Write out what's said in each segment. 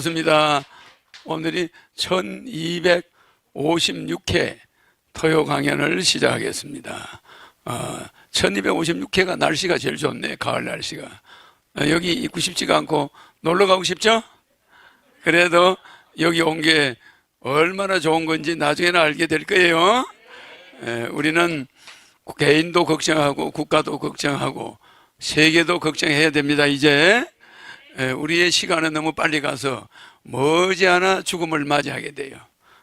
반갑습니다. 오늘이 1256회 토요 강연을 시작하겠습니다. 어, 1256회가 날씨가 제일 좋네, 가을 날씨가. 어, 여기 있고 싶지가 않고 놀러 가고 싶죠? 그래도 여기 온 게 얼마나 좋은 건지 나중에는 알게 될 거예요. 예, 우리는 개인도 걱정하고 국가도 걱정하고 세계도 걱정해야 됩니다, 이제. 예, 우리의 시간은 너무 빨리 가서 머지않아 죽음을 맞이하게 돼요.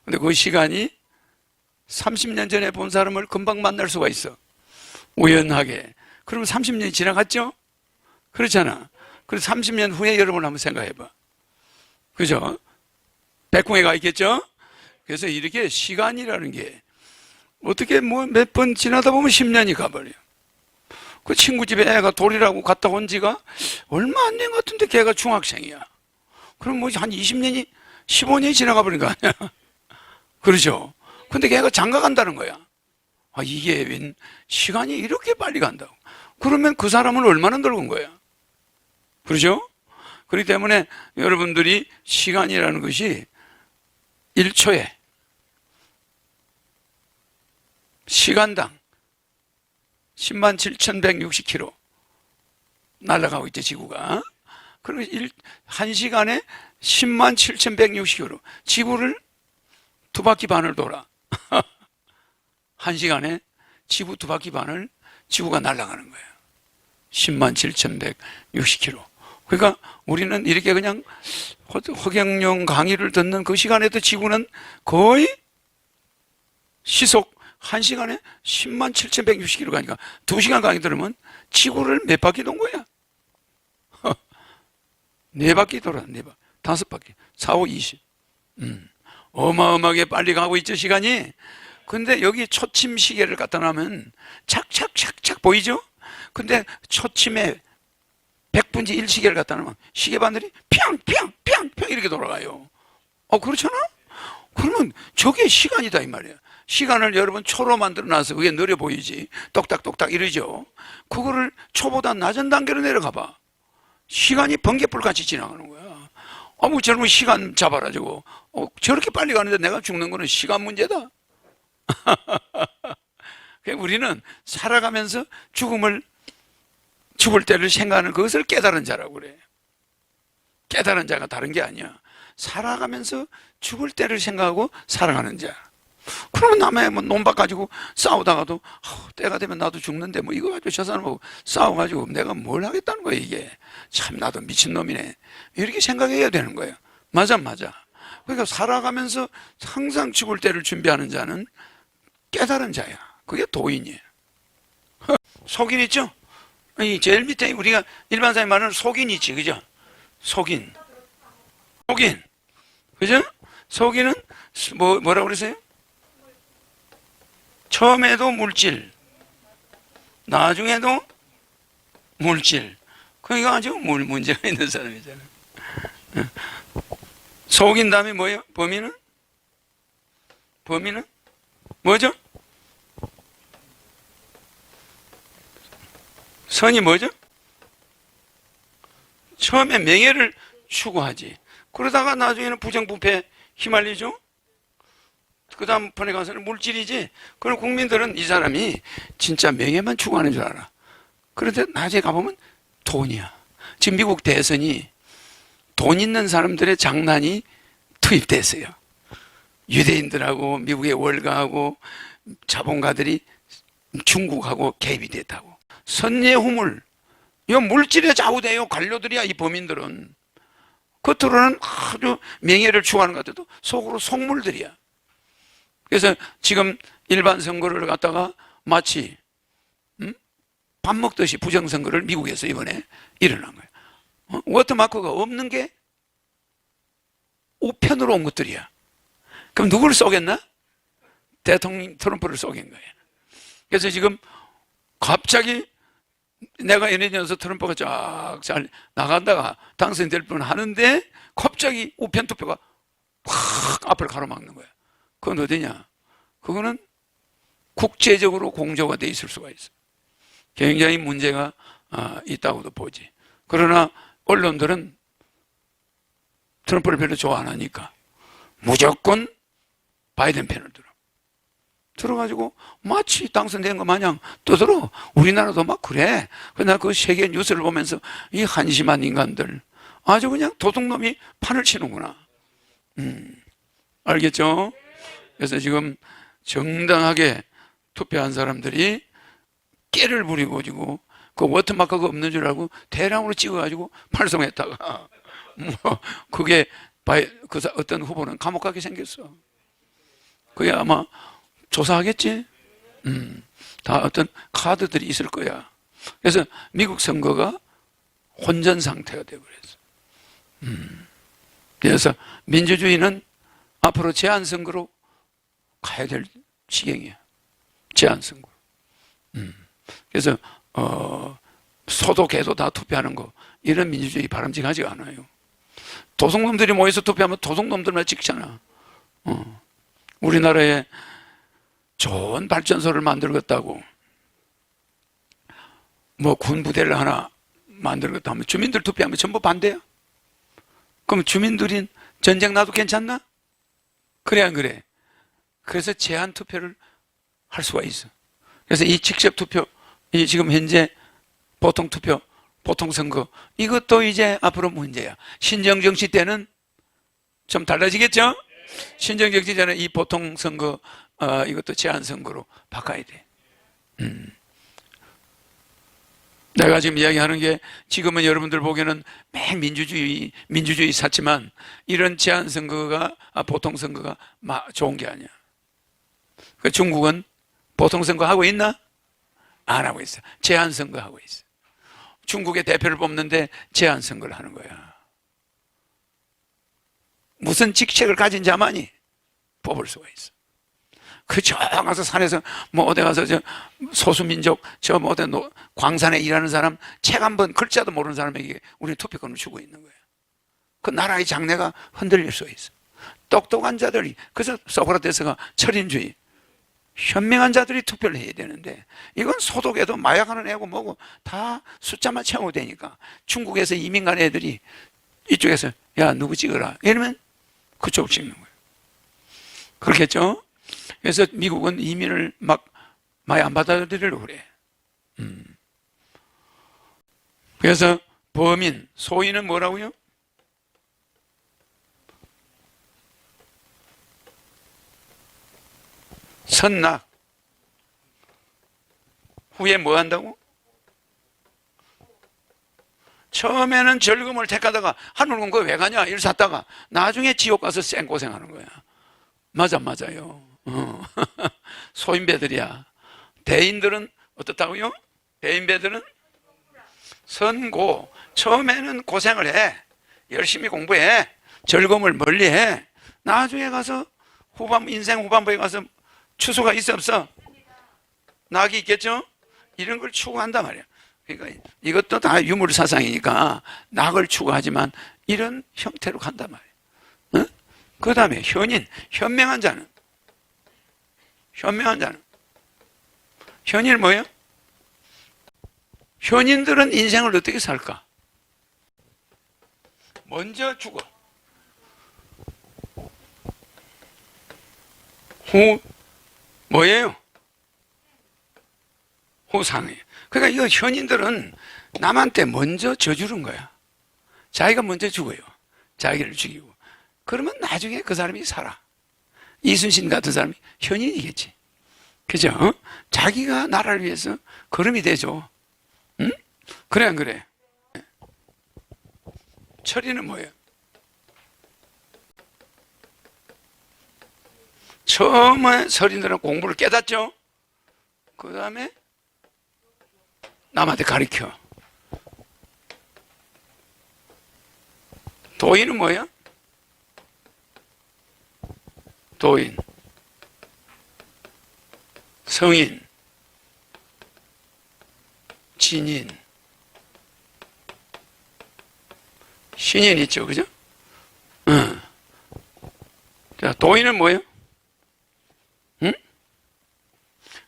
근데 그 시간이 30년 전에 본 사람을 금방 만날 수가 있어. 우연하게. 그러면 30년이 지나갔죠? 그렇잖아. 그래서 30년 후에 여러분 한번 생각해 봐. 그죠? 백궁에 가 있겠죠? 그래서 이렇게 시간이라는 게 어떻게 뭐 몇 번 지나다 보면 10년이 가버려요. 그 친구 집에 애가 돌이라고 갔다 온 지가 얼마 안 된 것 같은데 걔가 중학생이야. 그럼 뭐 한 20년이, 15년이 지나가 버린 거 아니야? 그렇죠? 근데 걔가 장가 간다는 거야. 아, 이게 웬 시간이 이렇게 빨리 간다고. 그러면 그 사람은 얼마나 늙은 거야? 그렇죠? 그렇기 때문에 여러분들이 시간이라는 것이 1초에 시간당 10만 7,160km 날아가고 있죠, 지구가. 그리고 일, 한 시간에 10만 7,160km. 지구를 두 바퀴 반을 돌아. 한 시간에 지구 두 바퀴 반을 지구가 날아가는 거예요. 10만 7,160km. 그러니까 우리는 이렇게 그냥 허- 허경영 강의를 듣는 그 시간에도 지구는 거의 시속 한 시간에 10만 7,160km 가니까 두 시간 강의 들으면 지구를 몇 바퀴 돈 거야? 네 바퀴 돌아, 네 바퀴. 다섯 바퀴. 4, 5, 20. 음. 어마어마하게 빨리 가고 있죠, 시간이? 근데 여기 초침 시계를 갖다 놔면 착착착착 보이죠? 근데 초침에 100분지 1 시계를 갖다 놓으면 시계 바늘이 평평평평 이렇게 돌아가요. 어, 그렇잖아? 그러면 저게 시간이다 이 말이야. 시간을 여러분 초로 만들어 놔서 그게 느려 보이지. 똑딱똑딱 이러죠. 그거를 초보다 낮은 단계로 내려가 봐. 시간이 번개불 같이 지나가는 거야. 아무 젊은 시간 잡아라 저거. 어, 저렇게 빨리 가는데 내가 죽는 거는 시간 문제다. 우리는 살아가면서 죽음을 죽을 때를 생각하는 그것을 깨달은 자라고 그래. 깨달은 자가 다른 게 아니야. 살아가면서 죽을 때를 생각하고 살아가는 자. 그러면 남의 뭐 논밭 가지고 싸우다가도 아우, 때가 되면 나도 죽는데 뭐 이거 가지고 저 사람하고 싸워가지고 내가 뭘 하겠다는 거야 이게? 참 나도 미친 놈이네. 이렇게 생각해야 되는 거예요. 맞아 맞아. 그러니까 살아가면서 항상 죽을 때를 준비하는 자는 깨달은 자야. 그게 도인이에요. 속인 있죠? 이 제일 밑에 우리가 일반 사람이 말하는 속인 있지 그죠? 속인. 속인. 그죠? 속인은 뭐 뭐라고 그러세요? 처음에도 물질, 나중에도 물질. 그러니까 아주 물 문제가 있는 사람이잖아요. 속인 다음에 뭐예요? 범인은? 범인은? 뭐죠? 선이 뭐죠? 처음에 명예를 추구하지. 그러다가 나중에는 부정부패 휘말리죠? 그 다음 번에 가서는 물질이지. 그럼 국민들은 이 사람이 진짜 명예만 추구하는 줄 알아. 그런데 나중에 가보면 돈이야. 지금 미국 대선이 돈 있는 사람들의 장난이 투입됐어요. 유대인들하고 미국의 월가하고 자본가들이 중국하고 개입이 됐다고. 선예 후물, 이 물질에 좌우돼요. 관료들이야, 이 범인들은. 겉으로는 아주 명예를 추구하는 것 같아도 속으로 속물들이야. 그래서 지금 일반 선거를 갖다가 마치 음? 밥 먹듯이 부정선거를 미국에서 이번에 일어난 거예요. 어? 워터마크가 없는 게 우편으로 온 것들이야. 그럼 누구를 쏘겠나? 대통령 트럼프를 쏘긴 거예요. 그래서 지금 갑자기 내가 예내년서 트럼프가 쫙 잘 나간다가 당선될 뻔 하는데 갑자기 우편 투표가 확 앞을 가로막는 거야. 그건 어디냐? 그거는 국제적으로 공조가 돼 있을 수가 있어. 굉장히 문제가 아, 있다고도 보지. 그러나 언론들은 트럼프를 별로 좋아 안 하니까 무조건 바이든 편을 들어. 들어가지고 마치 당선된 것 마냥 떠들어. 우리나라도 막 그래. 그나 그 세계 뉴스를 보면서 이 한심한 인간들 아주 그냥 도둑놈이 판을 치는구나. 음, 알겠죠? 그래서 지금 정당하게 투표한 사람들이 깨를 부리고 지고 그 워터마크가 없는 줄 알고 대량으로 찍어가지고 팔송했다가 뭐 그게 바이, 그 사- 어떤 후보는 감옥 가게 생겼어. 그게 아마 조사하겠지. 음, 다 어떤 카드들이 있을 거야. 그래서 미국 선거가 혼전 상태가 되어버렸어. 음, 그래서 민주주의는 앞으로 제한 선거로 가야 될 시경이야. 제한 선거. 음, 그래서 어, 소도 개도 다 투표하는 거 이런 민주주의 바람직하지 않아요. 도둑놈들이 모여서 투표하면 도둑놈들만 찍잖아. 어. 우리나라에 좋은 발전소를 만들겠다고 뭐 군부대를 하나 만들겠다 하면 주민들 투표하면 전부 반대야. 그럼 주민들이 전쟁 나도 괜찮나? 그래 안 그래? 그래서 제한 투표를 할 수가 있어. 그래서 이 직접 투표, 이 지금 현재 보통 투표, 보통 선거 이것도 이제 앞으로 문제야. 신정 정치 때는 좀 달라지겠죠? 신정 정치 때는 이 보통 선거 어, 이것도 제한 선거로 바꿔야 돼. 음. 내가 지금 이야기하는 게 지금은 여러분들 보기에는 매 민주주의 민주주의 샀지만 이런 제한 선거가 아, 보통 선거가 마- 좋은 게 아니야. 그 중국은 보통 선거 하고 있나? 안 하고 있어. 제한 선거 하고 있어. 중국의 대표를 뽑는데 제한 선거를 하는 거야. 무슨 직책을 가진 자만이 뽑을 수가 있어. 그저 가서 산에서 뭐 어디 가서 저 소수민족 저 뭐 어디 노- 광산에 일하는 사람 책 한 번 글자도 모르는 사람에게 우리 투표권을 주고 있는 거야. 그 나라의 장래가 흔들릴 수 있어. 똑똑한 자들이 그래서 소크라테스가 철인주의 현명한 자들이 투표를 해야 되는데 이건 소독에도 마약하는 애고 뭐고 다 숫자만 채우고 되니까 중국에서 이민 간 애들이 이쪽에서 야 누구 찍어라 이러면 그쪽 찍는 거예요. 그렇겠죠? 그래서 미국은 이민을 막 많이 안 받아들이려고 그래. 음. 그래서 범인, 소인은 뭐라고요? 선낙. 후에 뭐 한다고? 처음에는 즐거움을 택하다가 하늘은 거왜 가냐? 일 샀다가 나중에 지옥 가서 쌩고생하는 거야. 맞아, 맞아요. 어. 소인배들이야. 대인들은 어떻다고요? 대인배들은 선고. 처음에는 고생을 해. 열심히 공부해. 즐거움을 멀리 해. 나중에 가서 후반, 인생 후반부에 가서 추수가 있어 없어? 낙이 있겠죠? 이런 걸 추구한단 말이야. 그러니까 이것도 다 유물 사상이니까 낙을 추구하지만 이런 형태로 간단 말이야. 어? 그 다음에 현인, 현명한 자는 현명한 자는 현인 뭐예요? 현인들은 인생을 어떻게 살까? 먼저 죽어. 후 뭐예요? 후상이에요. 그러니까 이거 현인들은 남한테 먼저 져주는 거야. 자기가 먼저 죽어요. 자기를 죽이고. 그러면 나중에 그 사람이 살아. 이순신 같은 사람이 현인이겠지. 그죠? 어? 자기가 나라를 위해서 걸음이 되죠. 응? 그래, 안 그래? 철이는 뭐예요? 처음에 서린들은 공부를 깨닫죠? 그 다음에 남한테 가르쳐. 도인은 뭐야? 도인. 성인. 진인. 신인 있죠, 그죠? 응. 자, 도인은 뭐예요? 응?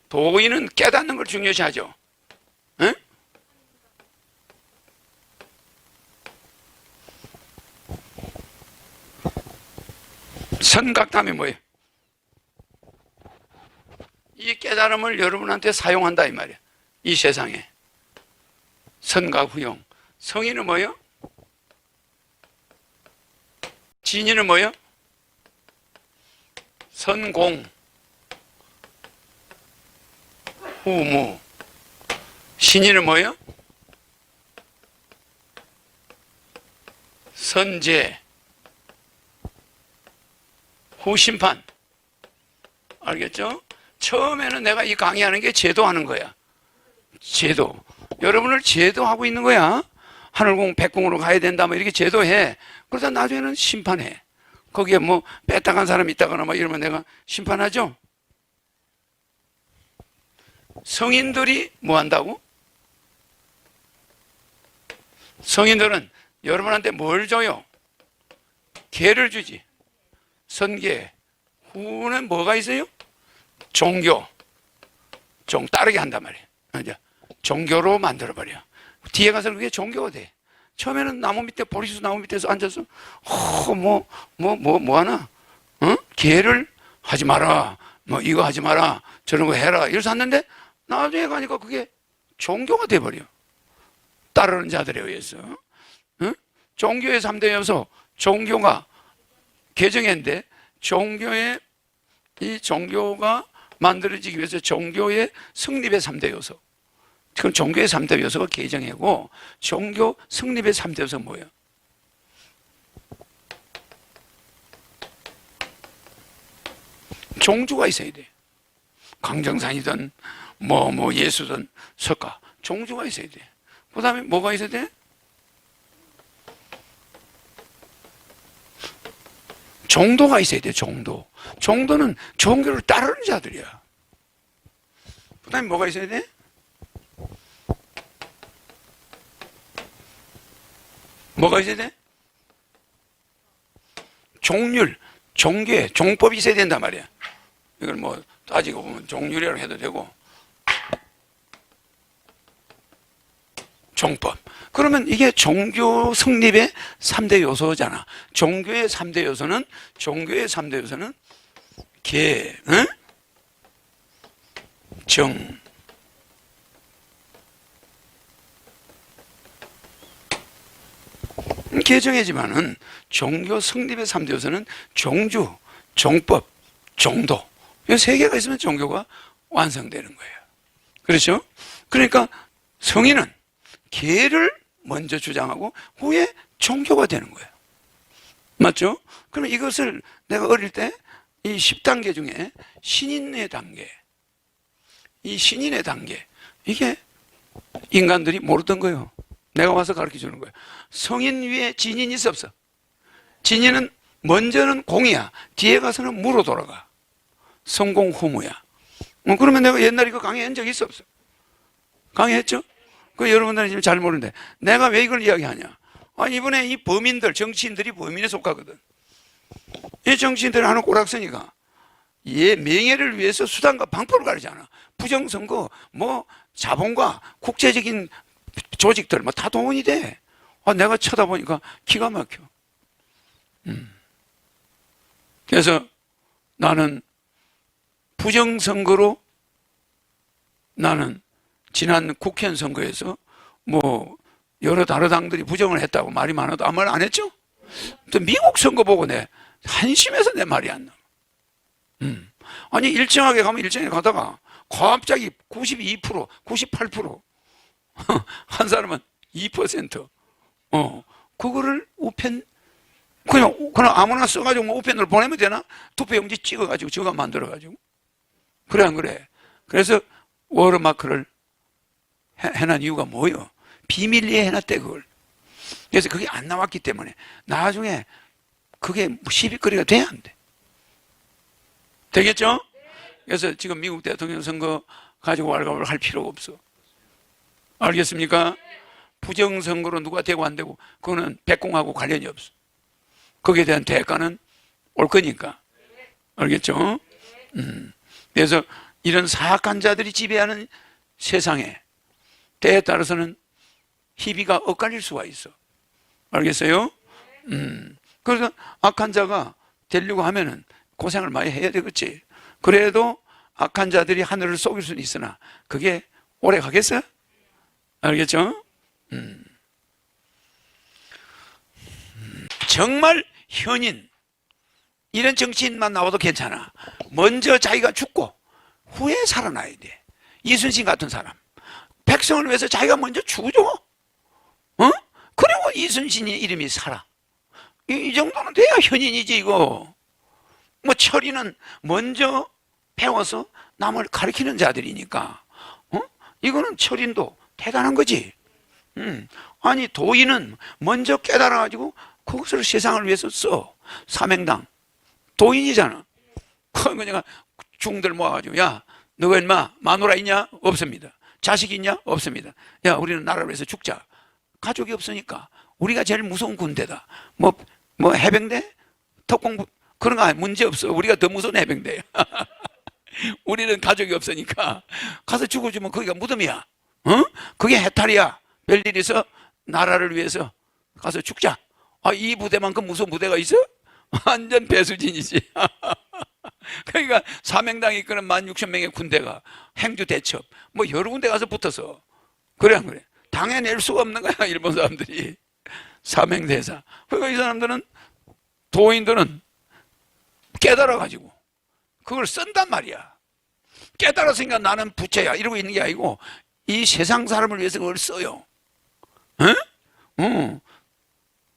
도인은 깨닫는 걸 중요시하죠. 응? 선각담이 뭐예요? 이 깨달음을 여러분한테 사용한다 이 말이야. 이 세상에. 선각 후용. 성인은 뭐예요? 진이는 뭐예요? 선공. 후무. 신이는 뭐예요? 선제. 후심판. 알겠죠? 처음에는 내가 이 강의하는 게 제도하는 거야. 제도. 여러분을 제도하고 있는 거야. 하늘공, 백공으로 가야 된다. 뭐 이렇게 제도해. 그러다 나중에는 심판해. 거기에 뭐 뺐다간 사람이 있다거나 뭐 이러면 내가 심판하죠? 성인들이 뭐 한다고? 성인들은 여러분한테 뭘 줘요? 개를 주지. 선계. 후는 뭐가 있어요? 종교. 종 따르게 한단 말이에요. 종교로 만들어버려. 뒤에 가서 그게 종교가 돼. 처음에는 나무 밑에, 보리수 나무 밑에서 앉아서, 어, 뭐, 뭐, 뭐, 뭐 하나? 어? 개를 하지 마라. 뭐, 이거 하지 마라. 저런 거 해라. 이래서 하는데, 나중에 가니까 그게 종교가 돼버려. 따르는 자들에 의해서. 어? 종교의 3대 요소, 종교가 개정했는데, 종교의, 이 종교가 만들어지기 위해서 종교의 성립의 3대 요소. 그럼 종교의 3대 요소가 개정이고 종교 성립의 3대 요소는 뭐예요? 종주가 있어야 돼. 강정산이든 뭐 뭐 예수든 석가 종주가 있어야 돼. 그 다음에 뭐가 있어야 돼? 정도가 있어야 돼. 정도. 정도는 종교를 따르는 자들이야. 그 다음에 뭐가 있어야 돼? 뭐가 있어야 돼? 종률, 종계, 종법이 있어야 된단 말이야. 이걸 뭐 따지고 보면 종률이라고 해도 되고 종법. 그러면 이게 종교 성립의 3대 요소잖아. 종교의 3대 요소는 종교의 3대 요소는 계, 응? 정, 개정이지만은 종교 성립의 3대 요소는 종주, 종법, 종도. 이 세 개가 있으면 종교가 완성되는 거예요. 그렇죠? 그러니까 성인은 계를 먼저 주장하고 후에 종교가 되는 거예요. 맞죠? 그럼 이것을 내가 어릴 때 이 10단계 중에 신인의 단계, 이 신인의 단계, 이게 인간들이 모르던 거예요. 내가 와서 가르쳐 주는 거예요. 성인 위에 진인이 있어 없어? 진인은 먼저는 공이야. 뒤에 가서는 무로 돌아가. 성공 후무야. 어, 그러면 내가 옛날에 그 강의한 적 있어 없어? 강의했죠? 그 여러분들은 지금 잘 모르는데 내가 왜 이걸 이야기하냐? 아, 이번에 이 범인들, 정치인들이 범인에 속하거든. 이 정치인들은 하는 꼬락서니까 얘 명예를 위해서 수단과 방법을 가리잖아. 부정선거, 뭐 자본과 국제적인 조직들 뭐 다 동원이 돼. 아, 내가 쳐다보니까 기가 막혀. 음. 그래서 나는 부정선거로 나는 지난 국회의원 선거에서 뭐 여러 다른 당들이 부정을 했다고 말이 많아도 아무 말 안 했죠? 또 미국 선거 보고 내 한심해서 내 말이 안 나와. 음. 아니 일정하게 가면 일정하게 가다가 갑자기 92%, 98%, 한 사람은 2%, 어, 그거를 우편, 그냥, 그냥 아무나 써가지고 뭐 우편으로 보내면 되나? 투표용지 찍어가지고 저가 만들어가지고. 그래, 안 그래? 그래서 워터마크를 해- 해놓은 이유가 뭐예요? 비밀리에 해놨대, 그걸. 그래서 그게 안 나왔기 때문에 나중에 그게 시비거리가 돼야 안 돼. 되겠죠? 그래서 지금 미국 대통령 선거 가지고 왈가왈 할 필요가 없어. 알겠습니까? 부정선거로 누가 되고 안 되고 그거는 백공하고 관련이 없어. 거기에 대한 대가는 올 거니까. 알겠죠? 음. 그래서 이런 사악한 자들이 지배하는 세상에 때에 따라서는 희비가 엇갈릴 수가 있어. 알겠어요? 음. 그래서 악한 자가 되려고 하면은 고생을 많이 해야 되겠지. 그래도 악한 자들이 하늘을 속일 수는 있으나 그게 오래 가겠어? 알겠죠? 음. 정말 현인 이런 정치인만 나와도 괜찮아. 먼저 자기가 죽고 후에 살아나야 돼. 이순신 같은 사람. 백성을 위해서 자기가 먼저 죽죠. 어? 그리고 이순신의 이름이 살아. 이, 이 정도는 돼야 현인이지 이거. 뭐 철이는 먼저 배워서 남을 가르치는 자들이니까. 어? 이거는 철인도 대단한 거지. 음. 아니 도인은 먼저 깨달아가지고 그것을 세상을 위해서 써. 사명당. 도인이잖아. 내가 중들 모아가지고 야 너가 인마 마누라 있냐? 없습니다. 자식 있냐? 없습니다. 야 우리는 나라를 위해서 죽자. 가족이 없으니까 우리가 제일 무서운 군대다. 뭐 뭐 해병대, 특공부 그런 거 문제 없어. 우리가 더 무서운 해병대야. 우리는 가족이 없으니까 가서 죽어주면 거기가 무덤이야. 어? 그게 해탈이야. 별일 있어 나라를 위해서 가서 죽자. 아, 이 부대만큼 무서운 부대가 있어? 완전 배수진이지. 그러니까 사명당이 이끄는 만 육천 명의 군대가 행주 대첩 뭐 여러 군데 가서 붙어서 그래 안 그래? 당해낼 수가 없는 거야 일본 사람들이 사명대사. 그러니까 이 사람들은 도인들은 깨달아 가지고 그걸 쓴단 말이야. 깨달았으니까 나는 부처야 이러고 있는 게 아니고 이 세상 사람을 위해서 그걸 써요. 응? 어.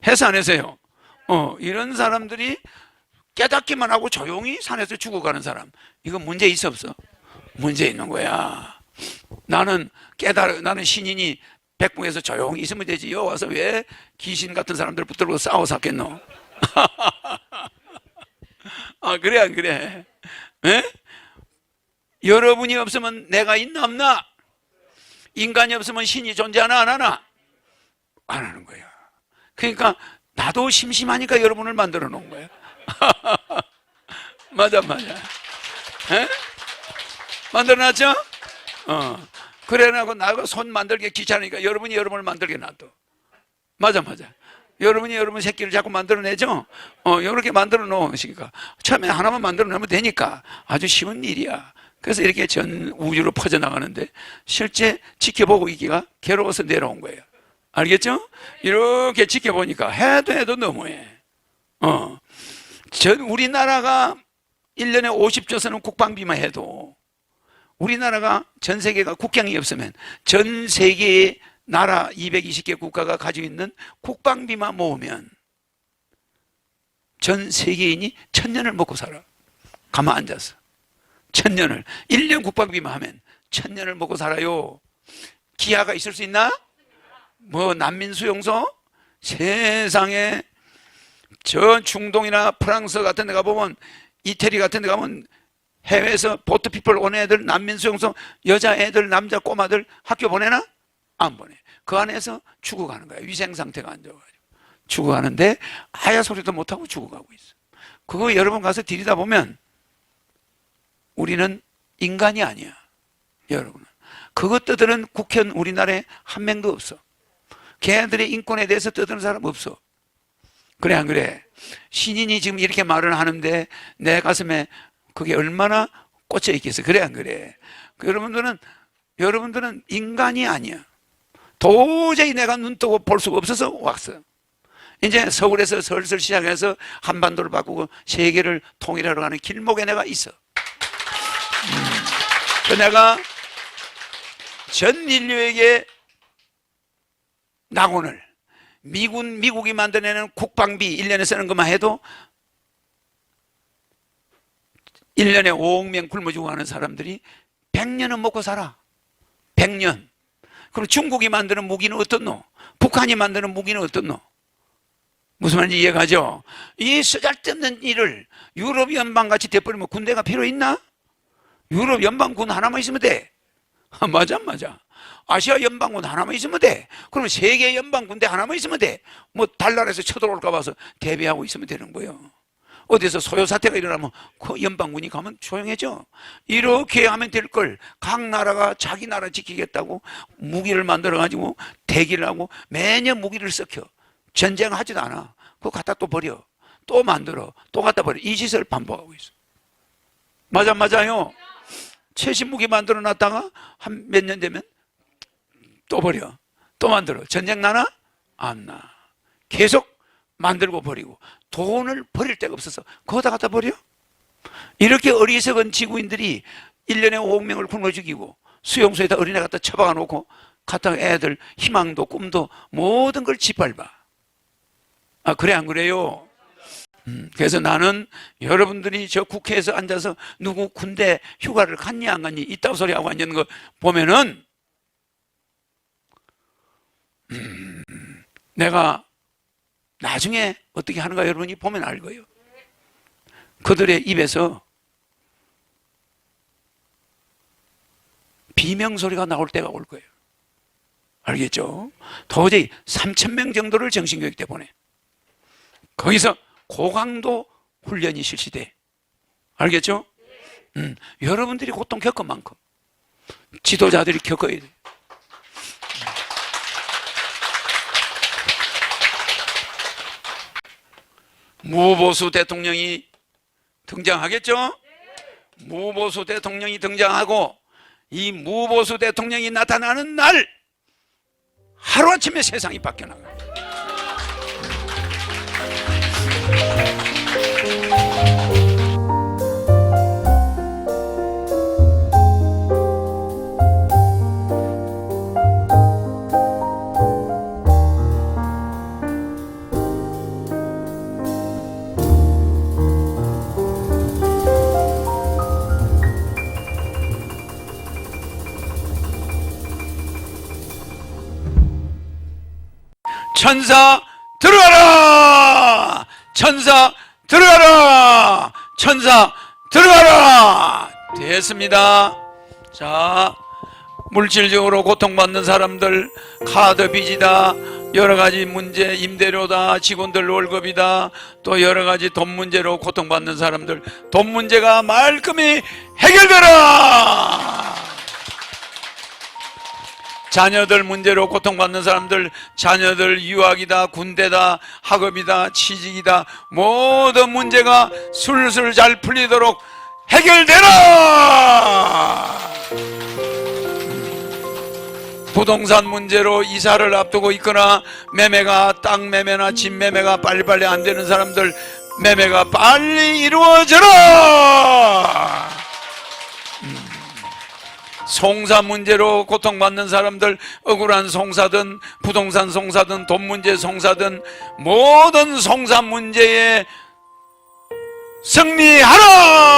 해서 안 해서요. 어, 이런 사람들이 깨닫기만 하고 조용히 산에서 죽어가는 사람. 이거 문제 있어 없어? 문제 있는 거야. 나는 깨달아, 나는 신인이 백궁에서 조용히 있으면 되지. 여 와서 왜 귀신 같은 사람들 붙들고 싸워 샀겠노? 아, 그래, 안 그래? 에? 여러분이 없으면 내가 있나 없나? 인간이 없으면 신이 존재하나 안 하나? 안 하는 거야. 그러니까 나도 심심하니까 여러분을 만들어 놓은 거야. 맞아, 맞아. 에? 만들어 놨죠? 어. 그래 놓고 나가 손 만들기 귀찮으니까 여러분이 여러분을 만들게 놔둬. 맞아, 맞아. 여러분이 여러분 새끼를 자꾸 만들어내죠? 어, 이렇게 만들어 놓으시니까. 처음에 하나만 만들어 놓으면 되니까 아주 쉬운 일이야. 그래서 이렇게 전 우주로 퍼져나가는데 실제 지켜보고 있기가 괴로워서 내려온 거예요. 알겠죠? 이렇게 지켜보니까 해도 해도 너무해. 어. 전 우리나라가 1년에 50조선은 국방비만 해도 우리나라가 전 세계가 국경이 없으면 전 세계의 나라 220개 국가가 가지고 있는 국방비만 모으면 전 세계인이 천년을 먹고 살아. 가만 앉아서. 천년을. 1년 국방비만 하면 천년을 먹고 살아요. 기아가 있을 수 있나? 뭐 난민 수용소? 세상에 저 중동이나 프랑스 같은 데 가보면 이태리 같은 데 가면 해외에서 보트피플 온 애들 난민 수용소 여자 애들 남자 꼬마들 학교 보내나? 안 보내. 그 안에서 죽어가는 거야. 위생 상태가 안 좋아가지고. 죽어가는데 아야 소리도 못하고 죽어가고 있어. 그거 여러분 가서 들이다 보면 우리는 인간이 아니야. 여러분은. 그거 떠드는 국회의원 우리나라에 한 명도 없어. 걔네들의 인권에 대해서 떠드는 사람 없어. 그래, 안 그래? 신인이 지금 이렇게 말을 하는데 내 가슴에 그게 얼마나 꽂혀 있겠어. 그래, 안 그래? 그 여러분들은, 여러분들은 인간이 아니야. 도저히 내가 눈 뜨고 볼 수가 없어서 왔어. 이제 서울에서 슬슬 시작해서 한반도를 바꾸고 세계를 통일하러 가는 길목에 내가 있어. 음. 그 내가 전 인류에게 낙원을 미군 미국이 만들어내는 국방비 1년에 쓰는 것만 해도 1년에 5억 명 굶어 죽어 가는 사람들이 100년은 먹고 살아. 100년. 그럼 중국이 만드는 무기는 어떻노? 북한이 만드는 무기는 어떻노? 무슨 말인지 이해가죠? 이 쓰잘데없는 일을 유럽 연방같이 돼버리면 군대가 필요 있나? 유럽 연방군 하나만 있으면 돼. 아, 맞아, 맞아. 아시아 연방군 하나만 있으면 돼. 그러면 세계 연방군대 하나만 있으면 돼. 뭐 달나라에서 쳐들어올까 봐서 대비하고 있으면 되는 거예요. 어디서 소요 사태가 일어나면 그 연방군이 가면 조용해져. 이렇게 하면 될 걸 각 나라가 자기 나라 지키겠다고 무기를 만들어 가지고 대기를 하고 매년 무기를 썩혀. 전쟁하지도 않아. 그거 갖다 또 버려. 또 만들어 또 갖다 버려 이 짓을 반복하고 있어 맞아 맞아요 최신 무기 만들어 놨다가 한 몇 년 되면 또 버려. 또 만들어. 전쟁 나나? 안 나. 계속 만들고 버리고 돈을 버릴 데가 없어서 거기다 갖다 버려? 이렇게 어리석은 지구인들이 1년에 5억 명을 굶어 죽이고 수용소에다 어린애 갖다 처박아 놓고 갖다가 애들 희망도 꿈도 모든 걸 짓밟아. 아, 그래, 안 그래요? 음, 그래서 나는 여러분들이 저 국회에서 앉아서 누구 군대 휴가를 갔니 안 갔니 이따구 소리 하고 앉는 거 보면은 음, 내가 나중에 어떻게 하는가 여러분이 보면 알 거예요. 그들의 입에서 비명 소리가 나올 때가 올 거예요. 알겠죠? 도저히 3천 명 정도를 정신교육 때 보내. 거기서 고강도 훈련이 실시돼. 알겠죠? 음, 여러분들이 고통 겪은 만큼 지도자들이 겪어야 돼. 무보수 대통령이 등장하겠죠? 무보수 대통령이 등장하고 이 무보수 대통령이 나타나는 날 하루아침에 세상이 바뀌어나가. 천사 들어가라! 천사 들어가라! 천사 들어가라! 됐습니다. 자, 물질적으로 고통받는 사람들, 카드 빚이다, 여러 가지 문제, 임대료다, 직원들 월급이다, 또 여러 가지 돈 문제로 고통받는 사람들, 돈 문제가 말끔히 해결되라! 자녀들 문제로 고통받는 사람들, 자녀들 유학이다, 군대다, 학업이다, 취직이다, 모든 문제가 술술 잘 풀리도록 해결되라! 부동산 문제로 이사를 앞두고 있거나 매매가 땅 매매나 집 매매가 빨리빨리 안 되는 사람들 매매가 빨리 이루어져라! 송사 문제로 고통받는 사람들 억울한 송사든 부동산 송사든 돈 문제 송사든 모든 송사 문제에 승리하라!